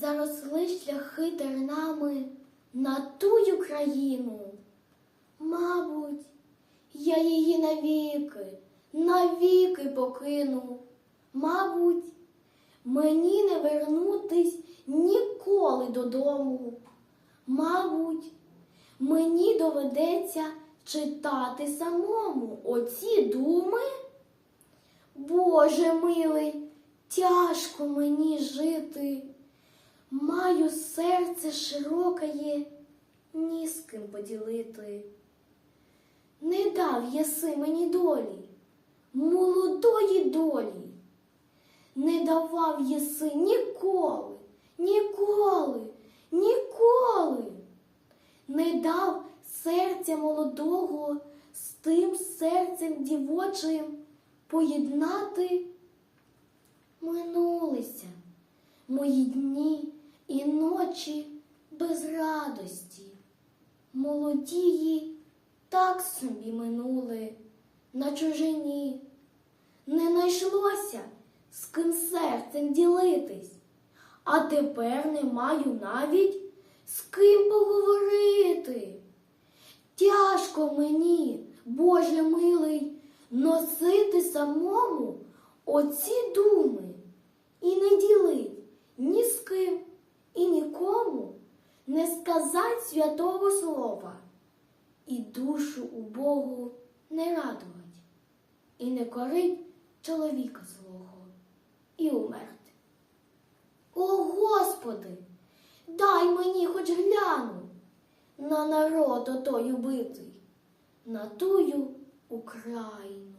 заросли шляхи тернами на тую країну. Мабуть, я її навіки, навіки покину. Мабуть, мені не вернутись ніколи додому. Мабуть, мені доведеться читати самому оці думи. Боже милий, тяжко мені жити. Маю серце широкає, ні з ким поділити. Не дав єси мені долі, молодої долі. Не давав єси ніколи, ніколи, ніколи. Не дав серця молодого з тим серцем дівочим поєднати. Минулися мої дні ночі без радості. Молодії так собі минули на чужині. Не найшлося з ким серцем ділитись, а тепер не маю навіть з ким поговорити. Тяжко мені, Боже милий, носити самому оці думи і не ділить ні з ким і нікому не сказать святого слова, і душу убогу не радувати, і не корить чоловіка злого, і умерти. О Господи, дай мені хоч гляну на народ отой убитий, на тую Україну.